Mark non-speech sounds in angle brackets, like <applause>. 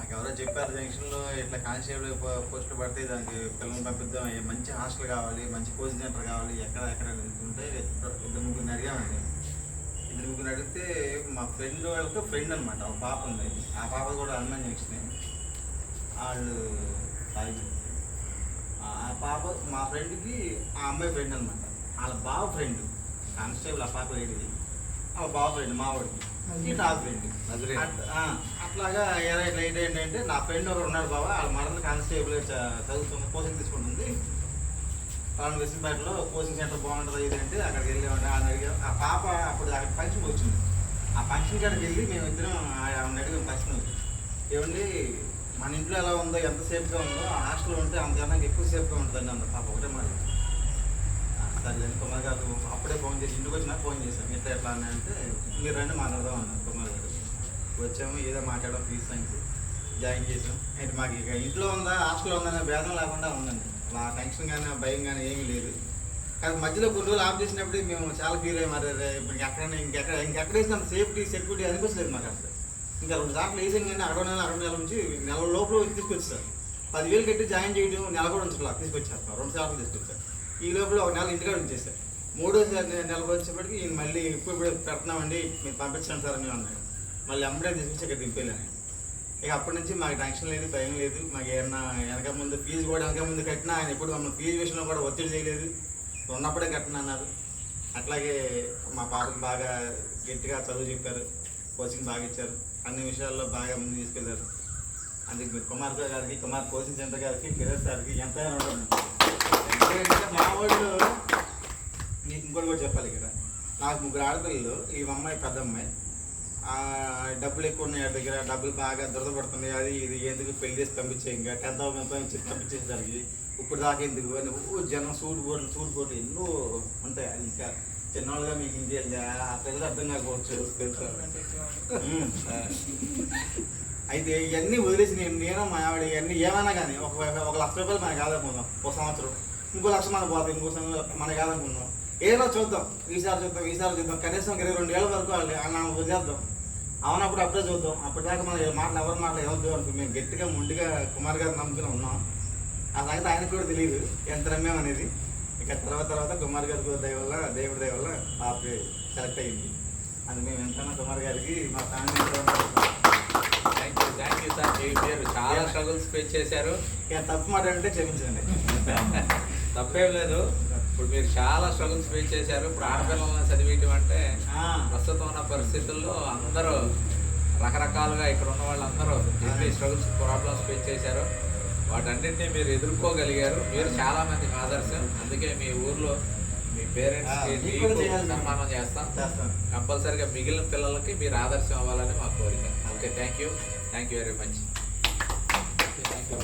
మాకు ఎవరో చెప్పారు జంక్షన్లో ఇట్లా కానిస్టేబుల్ పోస్టులు పడితే దానికి పిల్లల్ని పంపిద్దాం. ఏ మంచి హాస్టల్ కావాలి మంచి కోచింగ్ సెంటర్ కావాలి ఎక్కడ ఎక్కడ ఉంటే ఇద్దరు ముగ్గురిని అడిగామండి. ఇద్దరు ముగ్గురిని అడిగితే మా ఫ్రెండ్ వాళ్ళకి ఫ్రెండ్ అనమాట ఒక పాప ఉంది. ఆ పాప కూడా హనుమాన్ జంక్షన్. వాళ్ళు తాగి ఆ పాప మా ఫ్రెండ్కి ఆ అమ్మాయి ఫ్రెండ్ అనమాట వాళ్ళ బావ ఫ్రెండ్ కానిస్టేబుల్ ఆ పాప లేడిది ఆ బావ ఫ్రెండ్ మా అట్లాగా ఇట్లా ఏంటి ఏంటంటే నా ఫ్రెండ్ ఒకరు ఉన్నాడు బాబా వాళ్ళ మరణ కానిస్టేబుల్ చదువుతున్న కోచింగ్ తీసుకుంటుంది వాళ్ళని వెసిపేటలో కోచింగ్ సెంటర్ బాగుంటుంది ఇది అంటే అక్కడికి వెళ్ళి అని అడిగాం ఆ పాప అప్పుడు అక్కడ ఫంక్షన్ వచ్చింది. ఆ ఫంక్షన్ కాడికి వెళ్ళి మేము ఇద్దరం ఆమెను అడిగాం ఫంక్షన్ ఏమండి మన ఇంట్లో ఎలా ఉందో ఎంత సేఫ్గా ఉందో ఆ హాస్టల్లో ఉంటే అంతకన్నా ఎక్కువ సేఫ్గా ఉంటుందండి అంత పాప ఒకటే మాట సరే కుమార్ గారు అప్పుడే ఫోన్ చేసి ఇంటికి వచ్చినా ఫోన్ చేశాను ఇట్లా ఎట్లా అని అంటే మీరు రండి మాట్లాడదాం అన్నారు కుమార్ గారు. వచ్చాము ఏదో మాట్లాడడం ఫీజ్ సైన్స్ జాయిన్ చేసాం అంటే మాకు ఇక ఇంట్లో ఉందా హాస్టల్లో ఉందా అనే భేదం లేకుండా ఉందండి. మా టెన్షన్ కానీ భయం కానీ ఏమీ లేదు. కానీ మధ్యలో కొన్ని రోజులు ఆఫ్ చేసినప్పుడు మేము చాలా ఫీల్ అయ్యి. మరి ఎక్కడైనా ఇప్పుడు ఇంకెక్కడ ఇంకెక్కడ వేసిన సేఫ్టీ సెక్యూరిటీ అనిపించలేదు మాకు అసలు. ఇంకా రెండు సార్లు వేసాం కానీ అరవై నెల అరవై నెలల నుంచి నెల లోపల తీసుకొచ్చారు పదివేలు కట్టి జాయిన్ చేయడం నెల కూడా ఉంచట్లా తీసుకొచ్చారు రెండు సార్లు తీసుకొచ్చారు. ఈ లోపల ఒక నెల ఇంటికాడ ఉంచేసారు మూడో నెలకు వచ్చేప్పటికి ఈయన మళ్ళీ ఇప్పుడు ఇప్పుడు పెడుతున్నామండి మీరు పంపించండి సార్ అని అన్నాడు. మళ్ళీ అమ్మడే తీసుకొచ్చి ఇక్కడ దింపేయాలని ఇక అప్పటి నుంచి మాకు టెన్షన్ లేదు భయం లేదు. మాకు ఏమన్నా వెనక ముందు ఫీజు కూడా వెనక ముందు కట్టినా ఆయన ఎప్పుడు మమ్మల్ని ఫీజు విషయంలో కూడా ఒత్తిడి చేయలేదు. ఉన్నప్పుడే కట్టిన అన్నారు. అట్లాగే మా పాపకు బాగా గట్టిగా చదువు చెప్పారు కోచింగ్ బాగా ఇచ్చారు. అన్ని విషయాల్లో బాగా ముందు తీసుకెళ్ళారు. అందుకే మీరు కుమార్ గారికి కుమార్ కోచింగ్ సెంటర్ గారికి కిరణ్ సార్కి ఎంతైనా ఉంటుంది మా వాళ్ళు నీకు ఇంకోటి కూడా చెప్పాలి ఇక్కడ. నాకు ముగ్గురు ఆడపిల్లలు ఈ అమ్మాయి పెద్ద అమ్మాయి. డబ్బులు ఎక్కువ ఉన్నాయి వాడి దగ్గర డబ్బులు బాగా దురదపడుతుంది అది ఇది ఎందుకు పెళ్ళి చేసి పంపించే ఇంకా టెన్త్ పంపించి పంపించేసరికి ఇప్పుడు దాకా ఎందుకు? అని జనం సూట్ బోర్లు సూట్ బోర్లు ఎన్నో ఉంటాయి. అది ఇంకా చిన్నవాళ్ళుగా మీకు ఇంటి ఆ ప్రజలు అర్థం కాకపోవచ్చు. తెలుసా? అయితే ఇవన్నీ వదిలేసి నేను నేను మా ఆవిడ ఇవన్నీ ఏమైనా కానీ ఒక ఒక లక్ష రూపాయలు మనకి ఆదాయం ఒక సంవత్సరం. ఇంకో లక్ష మనకు పోతుంది ఇంకో మన మనకి ఆదాయం ఏదో చూద్దాం ఈసారి చూద్దాం ఈసారి చూద్దాం. కనీసం ఇరవై రెండు ఏళ్ళ వరకు వాళ్ళు అన్న వదిలేద్దాం. అవునప్పుడు అప్పుడే చూద్దాం. అప్పటిదాకా మన మాటలు ఎవరి మాటలు ఏమవుతుంది అనుకో మేము గట్టిగా ముందుగా కుమార్ గారు నమ్ముకుని ఉన్నాం. ఆ సంగతి ఆయనకు కూడా తెలియదు. ఎంత నమ్మేం అనేది. ఇక తర్వాత తర్వాత కుమార్ గారి దయ వల్ల దేవుడి దయ వల్ల పాప సెలెక్ట్ అయ్యింది. అది మేము ఎంతైనా కుమార్ గారికి మా family thank you thank you sir మీరు చాలా స్ట్రగుల్స్ ఫేస్ చేశారు. ఇక తప్పు మాట అంటే క్షమించండి. <laughs> తప్పేం లేదు. ఇప్పుడు మీరు చాలా స్ట్రగుల్స్ ఫేస్ చేశారు. ఇప్పుడు ఆడపిల్లలను చదివేయటం అంటే ఆ, ప్రస్తుతం ఉన్న పరిస్థితుల్లో అందరూ రకరకాలుగా ఇక్కడ ఉన్న వాళ్ళందరూ ఎన్ని స్ట్రగుల్స్ ప్రాబ్లమ్స్ ఫేస్ చేశారు వాటన్నిటిని మీరు ఎదుర్కోగలిగారు. మీరు చాలా మందికి ఆదర్శం. అందుకే మీ ఊర్లో మీ పేరెంట్స్. సన్మానం చేస్తాం. కంపల్సరిగా మిగిలిన పిల్లలకి మీరు ఆదర్శం అవ్వాలని మా కోరిక. Okay. Thank you thank you very much thank you